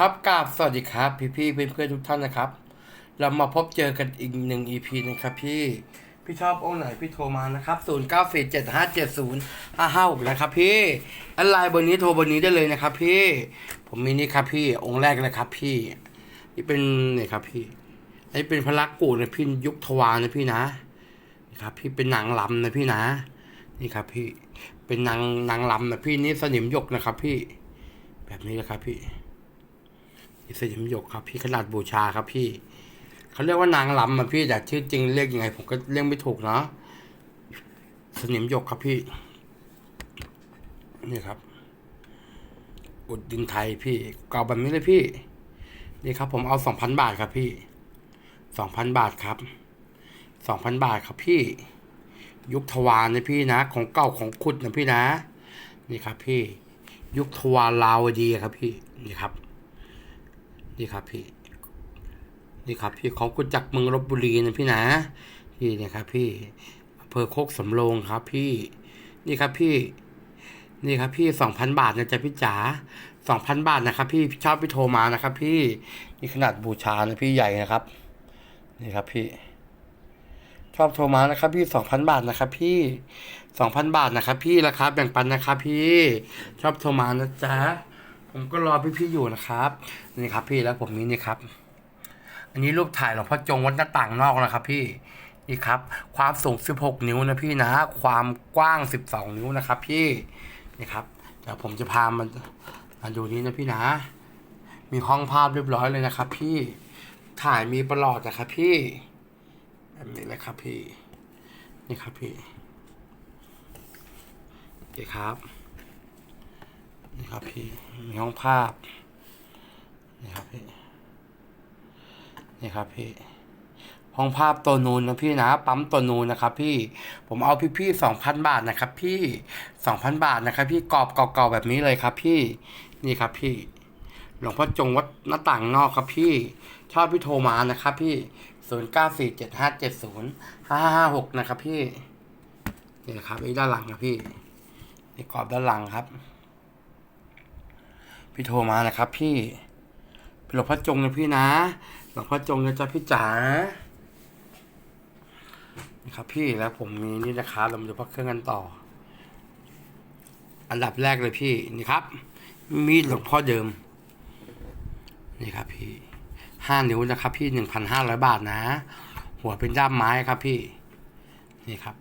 ครับกราบสวัสดีครับ พี่พี่เพื่อนเพื่อนๆทุกท่านนะครับ เรามาพบเจอกันอีกหนึ่ง EP นะครับพี่ พี่ชอบองค์ไหนพี่โทรมานะครับ0 9 4 7 5 7 0 5 5 6นะครับพี่อันไลน์บอร์นี้โทรบอร์นี้ได้เลยนะครับ พี่ ผมมีนี่ครับพี่องค์แรกเลยครับพี่ นี่เป็นนี่ครับพี่อันนี้เป็นพระลักษณ์กูนะพี่ยุคทวารนะพี่นะนี่ครับ พี่เป็นนางลำนะพี่นะ นี่ครับพี่เป็นนางนางลำนะพี่นี่สนิมยกนะครับ พี่ แบบนี้นะครับพี่ นี่สนิมหยกครับพี่ขนาดบูชาครับพี่เขาเรียกว่านางลำอะพี่แต่ชื่อจริงเรียกยังไง ผมก็เรียกไม่ถูกเนาะสนิมหยกครับพี่ นี่ครับ อุดดินไทยพี่เก่าแบบนี้เลยพี่ นี่ครับ ผมเอาสองพันบาทครับพี่สองพันบาทครับสองพันบาทครับพี่ ยุคทวารนะพี่นะ ของเก่าของขุดนะพี่นะ นี่ครับพี่ ยุคทวารลาวดีครับพี่ นี่ครับ นี่ครับพี่นี่ครับพี่ของกุจักเมืองลบบุรีนะพี่นะพี่เนี่ยครับพี่อำเภอโคกสำโรงครับพี่ นี่ครับพี่ นี่ครับพี่สองพันบาทนะจ๊ะพี่จ๋าสองพันบาทนะครับ พี่ชอบพี่โทรมานะครับ พี่นี่ขนาดบูชานะพี่ใหญ่นะครับ นี่ครับพี่ ชอบโทรมานะครับ พี่สองพันบาทนะครับ พี่สองพันบาทนะครับ พี่ราคาแบ่งปันนะครับ พี่ชอบโทรมานะจ๊ะ ผมก็รอพี่ๆอยู่นะครับ นี่ครับพี่แล้วผมนี้นี่ครับ อันนี้รูปถ่ายหลวงพ่อจงวัดหน้าต่างนอกนะครับ พี่นี่ครับ ความสูง 16 นิ้วนะพี่นะ ความกว้าง 12 นิ้วนะครับ พี่นี่ครับเดี๋ยวผมจะพามันมาดูนี้นะพี่นะ มีห้องภาพเรียบร้อยเลยนะครับ พี่ถ่ายมีประหลอดนะครับพี่แบบนี้เลยครับพี่ นี่ครับพี่โอเคครับ นี่ครับพี่มีห้องภาพนี่ครับพี่นี่ครับพี่ห้องภาพตัวนูนนะพี่นะปั๊มตัวนูนนะครับ พี่ผมเอาพี่พี่สองพันบาทนะครับ พี่สองพันบาทนะครับ พี่กรอบเก่าๆแบบนี้เลยครับ พี่นี่ครับพี่ หลวงพ่อจงวัดหน้าต่างนอกครับพี่ชอบพี่โทรมานะครับ พี่ศูนย์เก้าสี่เจ็ดห้าเจ็ดศูนย์ห้าห้าหกนะครับ พี่นี่นะครับไอ้ด้านหลังครับพี่นี่กรอบด้านหลังครับ พี่โทรมานะครับ พี่เป็นหลวงพ่อจงนะพี่นะหลวงพ่อจงนะจ๊ะพี่จ๋านี่ครับพี่แล้วผมมีนี่นะครับเรามาดูพระเครื่องกันต่อ อันดับแรกเลยพี่นี่ครับ มีดหลวงพ่อเดิม นี่ครับพี่ห้านิ้วนะครับ พี่หนึ่งพันห้าร้อยบาทนะ หัวเป็นด้ามไม้ครับพี่ นี่ครับ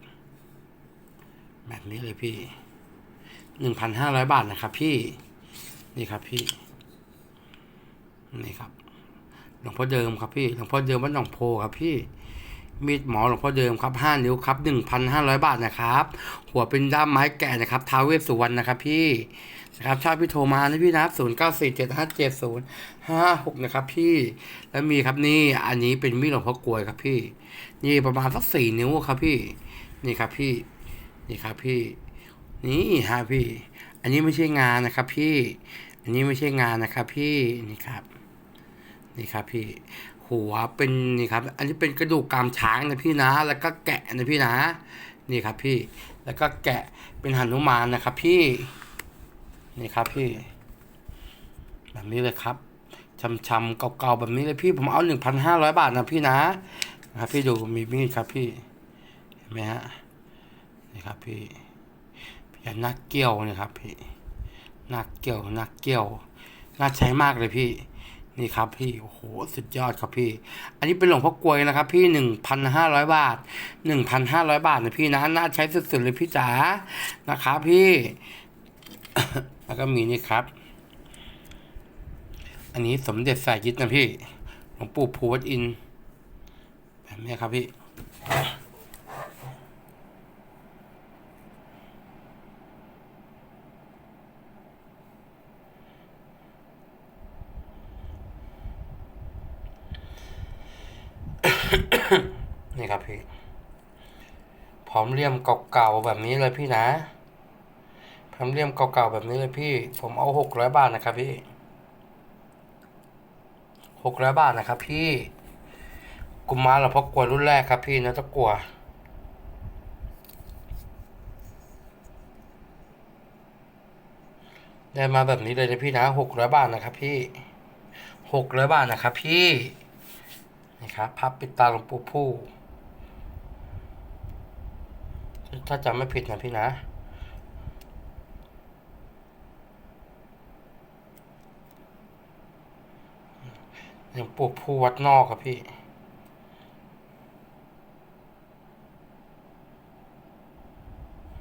แบบนี้เลยพี่หนึ่งพันห้าร้อยบาทนะครับพี่ นี่ครับพี่ นี่ครับ หลวงพ่อเดิมครับพี่ หลวงพ่อเดิมวัดหนองโพครับพี่ มีดหมอหลวงพ่อเดิมครับห้านิ้วครับหนึ่งพันห้าร้อยบาทนะครับ หัวเป็นด้ามไม้แก่นะครับท้าเวสสุวรรณนะครับ พี่นะครับชอบพี่โทรมานะพี่นะศูนย์เก้าสี่เจ็ดห้าเจ็ดศูนย์ห้าหกนะครับ พี่ แล้วมีครับนี่ อันนี้เป็นมีดหลวงพ่อกลวยครับพี่ นี่ประมาณสักสี่นิ้วครับพี่ นี่ครับพี่ นี่ครับพี่ นี่ฮะพี่ อันนี้ไม่ใช่งานนะครับพี่ อันนี้ไม่ใช่งานนะครับพี่นี่ครับนี่ครับพี่หัวเป็นนี่ครับ อันนี้เป็นกระดูกกรามช้างนะพี่นะ แล้วก็แกะนะพี่นะ นี่ครับพี่ แล้วก็แกะเป็นหนุมานนะครับพี่ นี่ครับพี่ แบบนี้เลยครับช้ำๆเก่าๆแบบนี้เลยพี่ ผมเอาหนึ่งพันห้าร้อยบาทนะพี่นะนะครับพี่ดูมีมีดครับพี่ เห็นไหมฮะ นี่ครับพี่ พญานาคเกี้ยวนะครับพี่นาคเกี้ยวนาคเกี้ยวน่าใช้มากเลยพี่ นี่ครับพี่โอ้โหสุดยอดครับพี่ อันนี้เป็นหลวงพ่อกลวยนะครับ พี่หนึ่งพันห้าร้อยบาทหนึ่งพันห้าร้อยบาทนะพี่นะน่าใช้สุดๆเลยพี่จ๋านะครับพี่ แล้วก็มีนี่ครับ อันนี้สมเด็จสายยิดนะพี่หลวงปู่ภูวัดอินแบบนี้ครับพี่ นี่ครับพี่ พ ร้อมเลี่ยมเก่าๆแบบนี้เลยพี่นะพร้อมเลี่ยมเก่าๆแบบนี้เลยพี่ ผมเอาหกร้อยบาทนะครับพี่หกร้อยบาทนะครับพี่กุมารหลวงพ่อกลัวรุ่นแรกครับพี่นะตะกลัวได้มาแบบนี้เลยนะพี่นะหกร้อยบาทนะครับพี่หกร้อยบาทนะครับพี่นี่ครับพับปิดตาหลวงปู่ผู้ ถ้าจำไม่ผิดนะพี่นะหลวงปู่ผู้วัดนอกครับพี่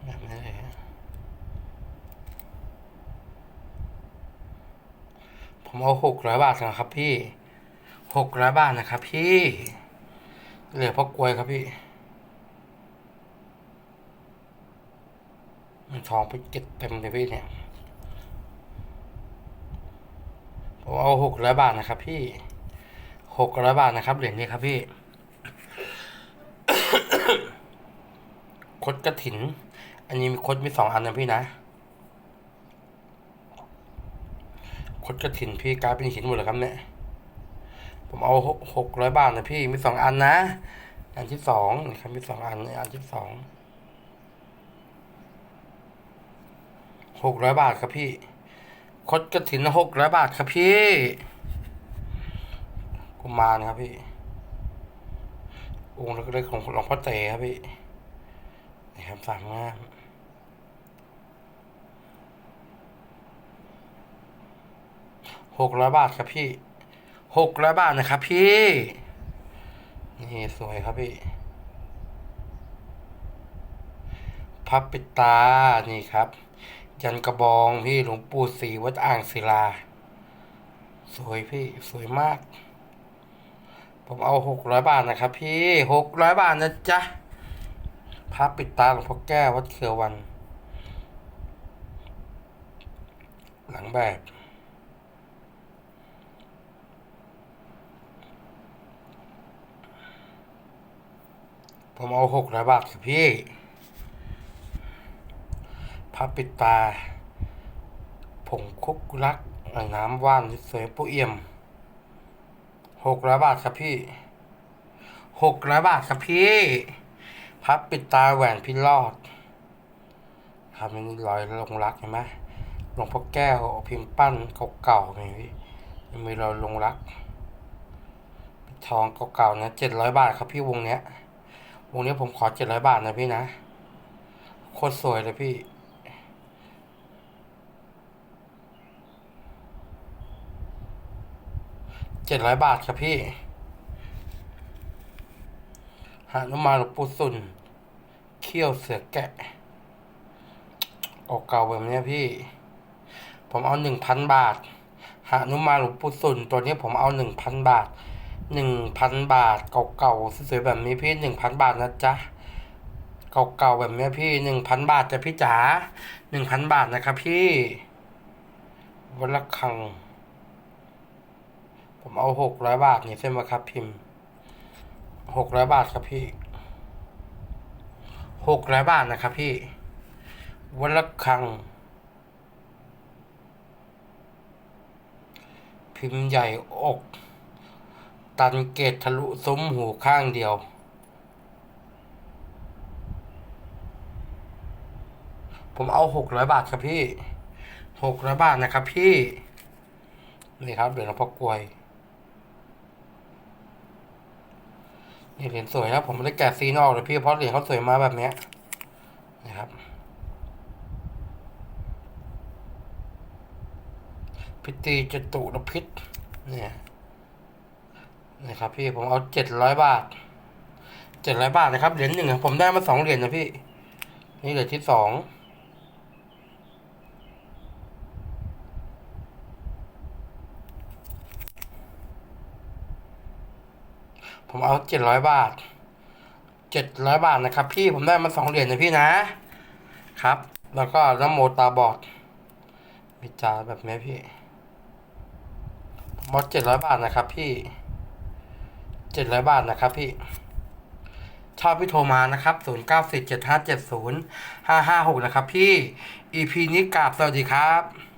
แบบนี้เลยผมเอาหกร้อยบาทนะครับพี่หกร้อยบาทนะครับพี่ เหลือพ่อกลวยครับพี่ มันทองไปเก็บเต็มเลยพี่เนี่ยผมเอาหกร้อยบาทนะครับ พี่หกร้อยบาทนะครับเหรียญนี้ครับพี่คดกระถิน อันนี้มีคดมีสองอันนะพี่นะคดกระถินพี่กลายเป็นหินหมดเลยครับเนี่ยผมเอาหกร้อยบาทนะพี่มีสองอันนะ อันที่สองนะครับมีสองอันอันที่สอง หกร้อยบาทครับพี่ คดกระถินหกร้อยบาทครับพี่กุมารครับพี่องค์เล็กๆของหลวงพ่อเต๋ครับพี่นี่ครับสามงามหกร้อยบาทครับพี่หกร้อยบาทนะครับพี่ นี่สวยครับพี่พับปิดตา นี่ครับ ยันกระบองพี่หลวงปู่ศรีวัดอ่างศิลา สวยพี่สวยมาก ผมเอาหกร้อยบาทนะครับ พี่หกร้อยบาทนะจ๊ะพับปิดตาหลวงพ่อแก้ววัดเขือวัน หลังแบบผมเอาหกร้อยบาทครับพี่ พับปิดตา ผงคุกรัก น้ำว่านสวยปุเอี่ยมหกร้อยบาทครับพี่หกร้อยบาทครับพี่ พับปิดตาแหวนพิรอด ครับนี่รอยลงรักเห็นไหมหลวงพ่อแก้วพิมพ์ปั้นเก่าๆไงพี่ยังมีรอยลงรัก ทองเก่าๆนะเจ็ดร้อยบาทครับพี่วงเนี้ย วงนี้ผมขอเจ็ดร้อยบาทนะพี่นะโคตรสวยเลยพี่ เจ็ดร้อยบาทครับพี่หานุมานหลวงปู่สุนเขี้ยวเสือแกะ ออกเก่าแบบนี้พี่ ผมเอาหนึ่งพันบาทหานุมานหลวงปู่สุนตัวนี้ผมเอาหนึ่งพันบาทหนึ่งพันบาทเก่าๆสวยๆแบบนี้พี่หนึ่งพันบาทนะจ๊ะเก่าๆแบบนี้พี่หนึ่งพันบาทจ้ะพี่จ๋าหนึ่งพันบาทนะครับพี่วันละครัง ผมเอาหกร้อยบาทนี่เส้นมาครับ พิมพ์หกร้อยบาทครับพี่หกร้อยบาทนะครับพี่ วันละครังพิมพ์ใหญ่อก ตันเกตทะลุซุ้มหูข้างเดียว ผมเอาหกร้อยบาทครับพี่หกร้อยบาทนะครับพี่ นี่ครับเหรียญหลวงพ่อกลวย เหรียญสวยนะผมไม่ได้แกะซีนออกเลยพี่เพราะเหรียญเขาสวยมาแบบเนี้ยนะครับ พิธีจตุรพิษเนี่ยนี่ครับพี่ผมเอาเจ็ดร้อยบาทเจ็ดร้อยบาทนะครับเหรียญหนึ่งผมได้มาสองเหรียญนะพี่ นี่เหรียญที่สอง ผมเอาเจ็ดร้อยบาทเจ็ดร้อยบาทนะครับ พี่ผมได้มาสองเหรียญนะพี่นะครับ แล้วก็น้ำโมตาบอดมีจาแบบนี้พี่ผมเอาเจ็ดร้อยบาทนะครับ พี่เจ็ดร้อยบาทนะครับพี่ชอบพี่โทรมานะครับศูนย์เก้าสี่เจ็ดห้าเจ็ดศูนย์ห้าห้าหกนะครับพี่ EP นี้กราบสวัสดีครับ